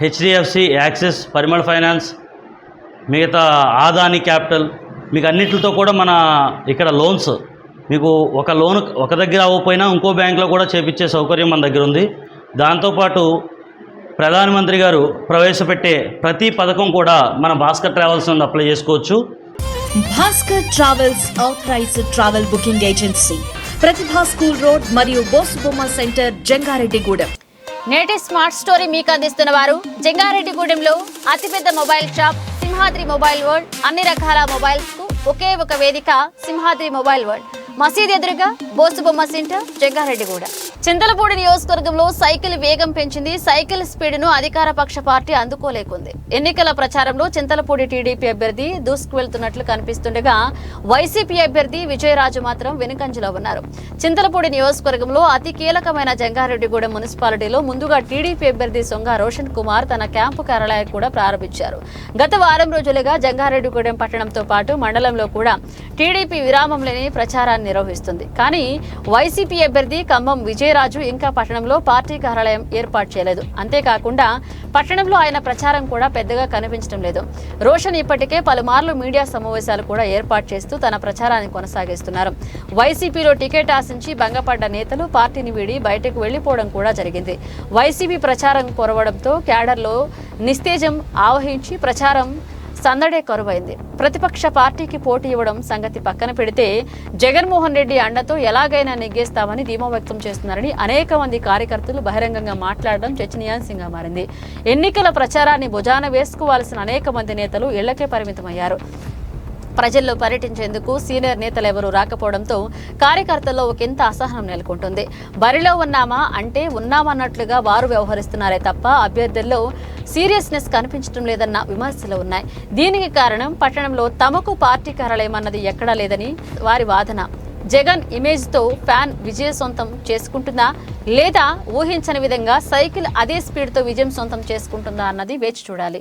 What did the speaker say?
HDFC axis పరిమళ finance మిగతా Adani capital మీకు అన్నిటితో కూడా మన ఇక్కడ లోన్స్ మీకు ఒక లోన్ ఒక దగ్గర అవ్వకపోయినా ఇంకో బ్యాంకులో కూడా చేపించే సౌకర్యం మన దగ్గర ఉంది. దాంతోపాటు ప్రధానమంత్రి గారు ప్రవేశపెట్టే ప్రతి పథకం కూడా మన భాస్కర్ ట్రావెల్స్ నుండి అప్లై చేసుకోవచ్చు. Bhaskar travels authorised travel booking agency Prathibha school road మరియు బోసుబొమ్మ సెంటర్ జంగారెడ్డిగూడెం. నేటి స్మార్ట్ స్టోరీ మీకు అందిస్తున్న వారు జంగారెడ్డిగూడెంలో అతిపెద్ద mobile shop Simhadri mobile world. అన్ని రకాల మొబైల్స్కు ఒకే ఒక వేదిక సింహాద్రి మొబైల్ వరల్డ్. మసీద్ ఎదురుగా బోసుబొమ్మ సెంటర్ జంగారెడ్డిగూడ చింతలపూడి నియోజకవర్గంలో సైకిల్ వేగం పెంచింది. సైకిల్ స్పీడ్ను అధికార పక్ష పార్టీ అందుకోలేకుంది. ఎన్నికల ప్రచారంలో చింతలపూడి టీడీపీ అభ్యర్థి దూసుకువెళ్తున్నట్లు కనిపిస్తుండగా వైసీపీ అభ్యర్థి విజయరాజు మాత్రం వెనుకంజలో ఉన్నారు. చింతలపూడి నియోజకవర్గంలో అతి కీలకమైన జంగారెడ్డిగూడెం మున్సిపాలిటీలో ముందుగా టీడీపీ అభ్యర్థి సొంగ రోషన్ కుమార్ తన క్యాంపు కార్యాలయం కూడా ప్రారంభించారు. గత వారం రోజులుగా జంగారెడ్డిగూడెం పట్టణంతో పాటు మండలంలో కూడా టీడీపీ విరామం లేని ప్రచారాన్ని నిర్వహిస్తుంది. కానీ వైసీపీ అభ్యర్థి ఖమ్మం విజయ విజయరాజు ఇంకా పట్టణంలో పార్టీ కార్యాలయం ఏర్పాటు చేయలేదు. అంతేకాకుండా పట్టణంలో ఆయన ప్రచారం కూడా పెద్దగా కనిపించడం లేదు. రోషన్ ఇప్పటికే పలుమార్లు మీడియా సమావేశాలు కూడా ఏర్పాటు చేస్తూ తన ప్రచారాన్ని కొనసాగిస్తున్నారు. వైసీపీలో టికెట్ ఆశించి భంగపడ్డ నేతలు పార్టీని వీడి బయటకు వెళ్ళిపోవడం కూడా జరిగింది. వైసీపీ ప్రచారం కొరవడంతో క్యాడర్లో నిస్తేజం ఆవహించి ప్రచారం సందడే కరువైంది. ప్రతిపక్ష పార్టీకి పోటీ ఇవ్వడం సంగతి పక్కన పెడితే జగన్మోహన్ రెడ్డి అండతో ఎలాగైనా నెగ్గేస్తామని ధీమా వ్యక్తం చేస్తున్నారని అనేక మంది కార్యకర్తలు బహిరంగంగా మాట్లాడడం చర్చనీయాంశంగా మారింది. ఎన్నికల ప్రచారాన్ని భుజాన వేసుకోవాల్సిన అనేక మంది నేతలు ఇళ్ళకే పరిమితమయ్యారు. ప్రజల్లో పర్యటించేందుకు సీనియర్ నేతలు ఎవరూ రాకపోవడంతో కార్యకర్తల్లో ఒకంత అసహనం నెలకొంటుంది. బరిలో ఉన్నామా అంటే ఉన్నామన్నట్లుగా వారు వ్యవహరిస్తున్నారే తప్ప అభ్యర్థుల్లో సీరియస్నెస్ కనిపించడం లేదన్న విమర్శలు ఉన్నాయి. దీనికి కారణం పట్టణంలో తమకు పార్టీ కార్యాలయం అన్నది ఎక్కడా లేదని వారి వాదన. జగన్ ఇమేజ్తో ఫ్యాన్ విజయ సొంతం చేసుకుంటుందా? లేదా ఊహించని విధంగా సైకిల్ అదే స్పీడ్తో విజయం సొంతం చేసుకుంటుందా అన్నది వేచి చూడాలి.